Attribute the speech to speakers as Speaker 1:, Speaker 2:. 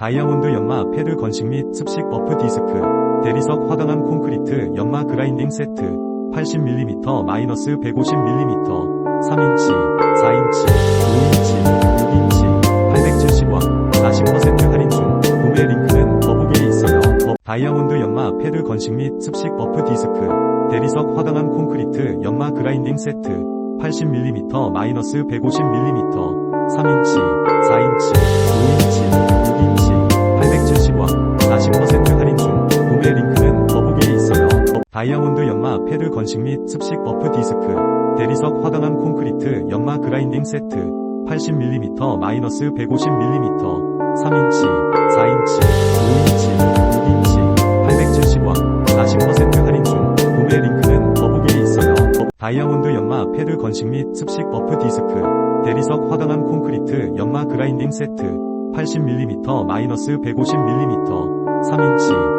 Speaker 1: 다이아몬드 연마 패드 건식 및 습식 버프 디스크, 대리석 화강암 콘크리트 연마 그라인딩 세트, 80mm 마이너스 150mm, 3인치, 4인치, 5인치, 6인치, 870원, 40% 할인 중, 구매 링크는 더보기에 있어요. 더- 다이아몬드 연마 패드 건식 및 습식 버프 디스크, 대리석 화강암 콘크리트 연마 그라인딩 세트, 80mm 마이너스 150mm, 다이아몬드 연마 패드 건식 및 습식 버프 디스크, 대리석 화강암 콘크리트 연마 그라인딩 세트, 80mm 마이너스 150mm, 3인치, 4인치, 5인치, 6인치, 870원, 40% 할인 중, 구매 링크는 더보기에 있어요. 더- 다이아몬드 연마 패드 건식 및 습식 버프 디스크, 대리석 화강암 콘크리트 연마 그라인딩 세트, 80mm 마이너스 150mm, 3인치,